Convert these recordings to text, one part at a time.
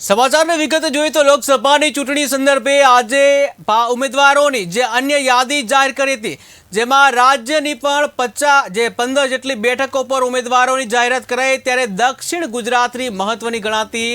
સમાચારની વિગત જોઈએ તો લોકસભાની ચૂંટણી સંદર્ભે આજે ઉમેદવારોની જે અન્ય યાદી જાહેર કરી હતી, જેમાં રાજ્યની પણ પચાસ, જે પંદર જેટલી બેઠકો પર ઉમેદવારોની જાહેરાત કરાઈ, ત્યારે દક્ષિણ ગુજરાતની મહત્વની ગણાતી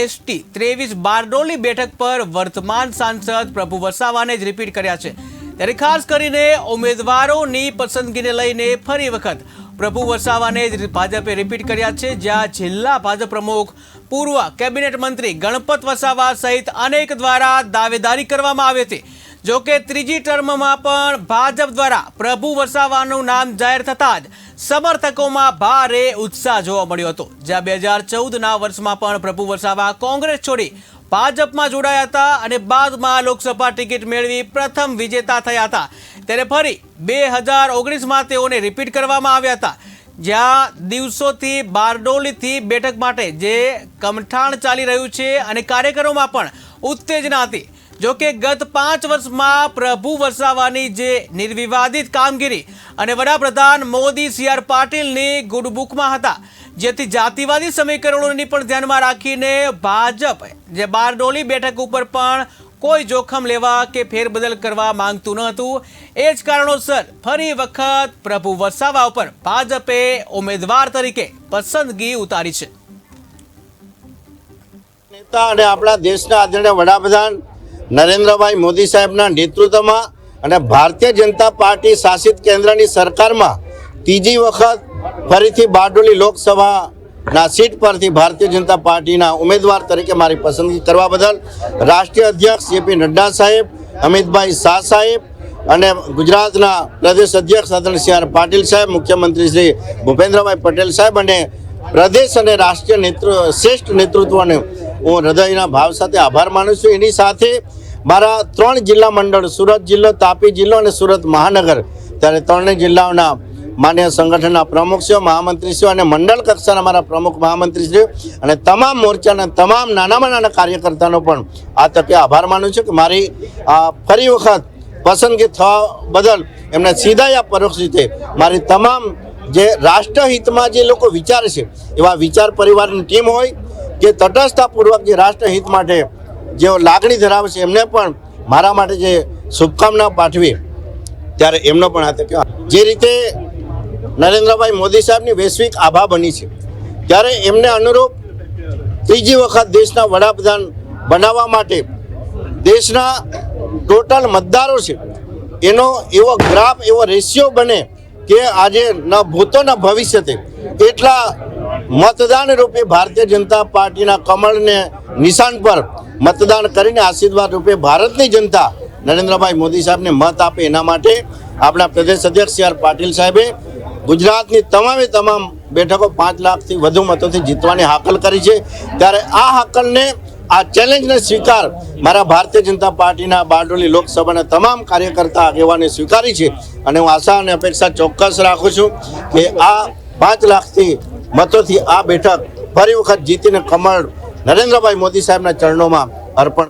એસટી ત્રેવીસ બારડોલી બેઠક પર વર્તમાન સાંસદ પ્રભુ વસાવાને જ રિપીટ કર્યા છે. ત્યારે ખાસ કરીને ઉમેદવારોની પસંદગીને લઈને ફરી વખત પ્રભુ વસાવાને જ ભાજપે રિપીટ કર્યા છે. જ્યાં જિલ્લા ભાજપ પ્રમુખ, પૂર્વ કેબિનેટ મંત્રી ગણપત વસાવા સહિત અનેક દ્વારા દાવેદારી કરવામાં આવી હતી. જો કે ત્રીજી ટર્મમાં પણ ભાજપ દ્વારા પ્રભુ વસાવાનું નામ જાહેર થતાં જ સમર્થકોમાં ભારે ઉત્સાહ જોવા મળ્યો હતો. જ્યાં બે હજાર ચૌદના વર્ષમાં પણ પ્રભુ વસાવા કોંગ્રેસ છોડી ભાજપમાં જોડાયા હતા અને બાદમાં લોકસભા ટિકિટ મેળવી પ્રથમ વિજેતા થયા હતા. ત્યારે ફરી બે હજાર ઓગણીસમાં તેઓને રિપીટ કરવામાં આવ્યા હતા. જ્યાં દિવસોથી બારડોલીથી બેઠક માટે જે કમઠાણ ચાલી રહ્યું છે અને કાર્યકરોમાં પણ ઉત્તેજના હતી. જો કે ગત પાંચ વર્ષમાં પ્રભુ વસાવાની જે નિર્વિવાદિત કામગીરી અને વડાપ્રધાન મોદી, સી આર પાટીલની ગુડબુકમાં હતા. જેથી જાતિવાદી સમીકરણોની પણ ધ્યાનમાં રાખીને ભાજપ જે બારડોલી બેઠક ઉપર પણ કોઈ જોખમ લેવા કે ફેરબદલ કરવા માંગતું ન હતું. એ જ કારણોસર ફરી વખત પ્રભુ વસાવા ઉપર ભાજપે ઉમેદવાર તરીકે પસંદગી ઉતારી છે. નેતા અને આપણા દેશના આદરણીય વડાપ્રધાન નરેન્દ્રભાઈ મોદી સાહેબના નેતૃત્વમાં અને ભારતીય જનતા પાર્ટી શાસિત કેન્દ્રની સરકારમાં ત્રીજી વખત ફરીથી બારડોલી લોકસભાના સીટ પરથી ભારતીય જનતા પાર્ટીના ઉમેદવાર તરીકે મારી પસંદગી કરવા બદલ રાષ્ટ્રીય અધ્યક્ષ જેપી નડ્ડા સાહેબ, અમિતભાઈ શાહ સાહેબ અને ગુજરાતના પ્રદેશ અધ્યક્ષ આદરણીય સી પાટીલ સાહેબ, મુખ્યમંત્રી શ્રી ભૂપેન્દ્રભાઈ પટેલ સાહેબ અને પ્રદેશ અને રાષ્ટ્રીય નેતૃ, શ્રેષ્ઠ નેતૃત્વને હું હૃદયના ભાવ સાથે આભાર માનું છું. એની સાથે મારા ત્રણ જિલ્લા મંડળ, સુરત જિલ્લો, તાપી જિલ્લો અને સુરત મહાનગર. ત્યારે ત્રણેય જિલ્લાઓના માન્ય સંગઠનના પ્રમુખશ્રીઓ, મહામંત્રીશ્રીઓ અને મંડળ કક્ષાના મારા પ્રમુખ મહામંત્રીશ્રીઓ અને તમામ મોરચાના તમામ નાનામાં નાના કાર્યકર્તાનો પણ આ તકે આભાર માનું છું કે મારી આ ફરી વખત પસંદગી થવા બદલ એમને સીધા યા પરોક્ષ રીતે મારી તમામ જે રાષ્ટ્રહિતમાં જે લોકો વિચારે છે, એવા વિચાર પરિવારની ટીમ હોય કે તટસ્થતાપૂર્વક જે રાષ્ટ્રહિત માટે જેઓ લાગણી ધરાવે છે, એમને પણ મારા માટે જે શુભકામના પાઠવી, ત્યારે એમનો પણ આ તકે જે રીતે નરેન્દ્રભાઈ મોદી સાહેબની વૈશ્વિક આભા બની છે. ત્યારે એમને અનુરૂપ ત્રીજી વખત દેશના વડાપ્રધાન બનાવવા માટે દેશના ટોટલ મતદારો છે, એનો એવો ગ્રાફ, એવો રેશિયો બને કે આજે ન ભૂતો ન ભવિષ્યતે એટલા મતદાન રૂપે ભારતીય જનતા પાર્ટીના કમળને નિશાન પર મતદાન કરીને આશીર્વાદ રૂપે ભારતની જનતા નરેન્દ્રભાઈ મોદી સાહેબને મત આપે એના માટે આપણા પ્રદેશ અધ્યક્ષ સી આર પાટીલ સાહેબે ગુજરાતની તમામે તમામ બેઠકો પાંચ લાખથી વધુ મતોથી જીતવાની હાકલ કરી છે. ત્યારે આ હાકલને, આ ચેલેન્જને સ્વીકાર મારા ભારતીય જનતા પાર્ટીના બારડોલી લોકસભાના તમામ કાર્યકર્તા આગેવાને સ્વીકારી છે અને હું આશા અને અપેક્ષા ચોક્કસ રાખું છું કે આ પાંચ લાખથી મતોથી આ બેઠક ફરી વખત જીતીને કમળ નરેન્દ્રભાઈ મોદી સાહેબના ચરણોમાં અર્પણ